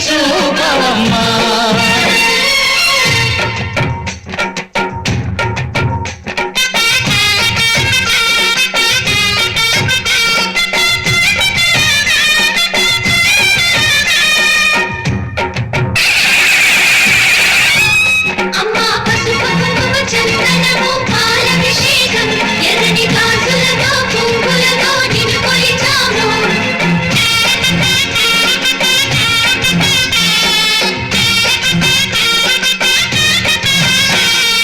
శిక్షలు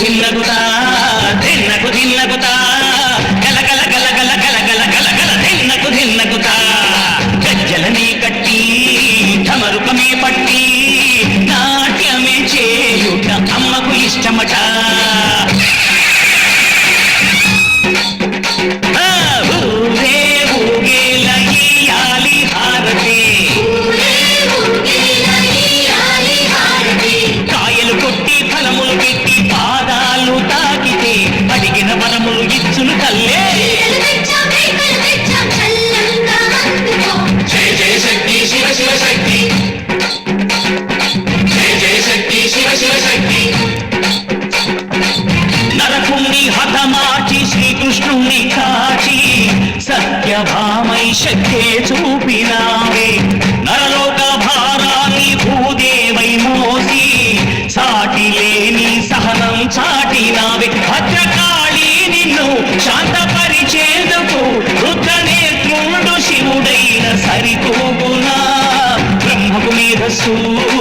జిల్లగుతా జిన్నకు జిల్లగుతా. சூ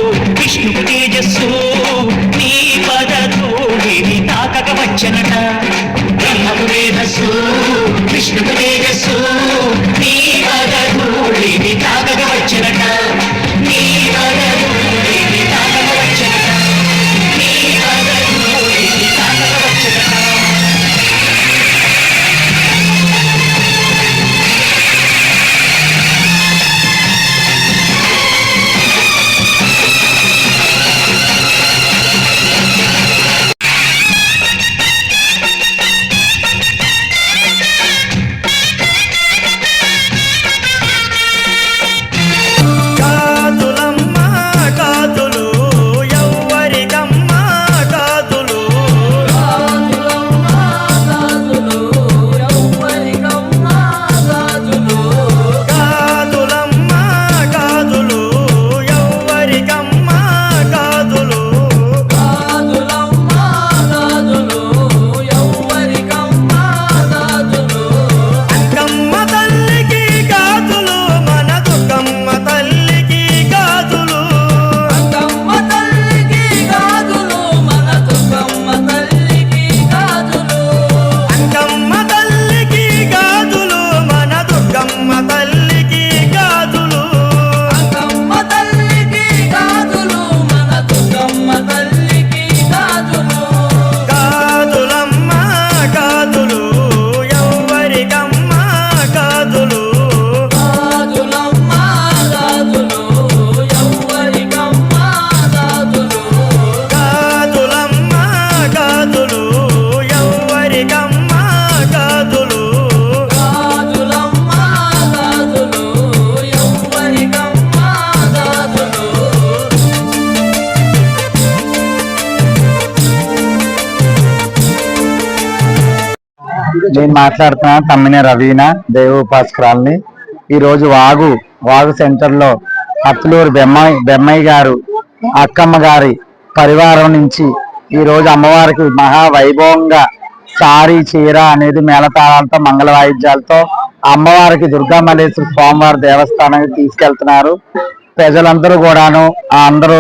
నేను మాట్లాడుతున్నా? తమ్మిన రవీన దేవోపాసకురాల్ని ఈ ఈరోజు వాగు వాగు సెంటర్లో అత్తులూరు బెమ్మాయి బెమ్మయ్య గారు అక్కమ్మ గారి పరివారం నుంచి ఈరోజు అమ్మవారికి మహా వైభవంగా సారీ చీర అనేది మేళతాళాలతో మంగళ వాయిద్యాలతో అమ్మవారికి దుర్గామల్లేశ్వర స్వామివారి దేవస్థానానికి తీసుకెళ్తున్నారు. ప్రజలందరూ కూడాను ఆ అందరూ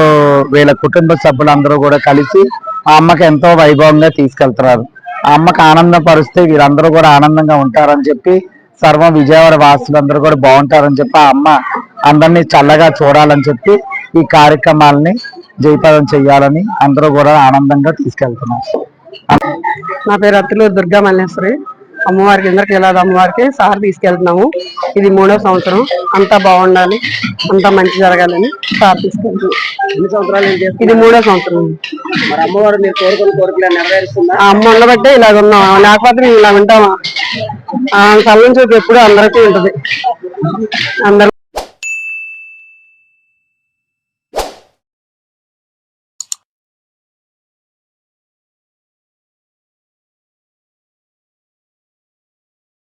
వీళ్ళ కుటుంబ సభ్యులందరూ కూడా కలిసి ఆ అమ్మకి ఎంతో వైభవంగా తీసుకెళ్తున్నారు. ఆ అమ్మకి ఆనందపరిస్తే వీరందరూ కూడా ఆనందంగా ఉంటారని చెప్పి సర్వం విజయవాడ వాసులందరూ కూడా బాగుంటారని చెప్పి ఆ అమ్మ అందరినీ చల్లగా చూడాలని చెప్పి ఈ కార్యక్రమాలని జయప్రదం చేయాలని అందరూ కూడా ఆనందంగా తీసుకెళ్తున్నారు. నా పేరు అత్తులూరు దుర్గా మల్లేశ్వరి. అమ్మవారికి ఇంద్రకి వెళ్ళాలి అమ్మవారికి? సార్ తీసుకెళ్తున్నాము. ఇది మూడో సంవత్సరం. అంతా బాగుండాలి. అంతా మంచి జరగాలని సార్ తీసుకెళ్తున్నాం ఇది మూడో సంవత్సరం. అమ్మవారు అమ్మ ఉండబట్టే ఇలాగ ఉన్నాం. లేకపోతే మేము ఇలా ఉంటామా? ఆ కళ్ళ చూపు ఎప్పుడు అందరికీ ఉంటుంది. అందరు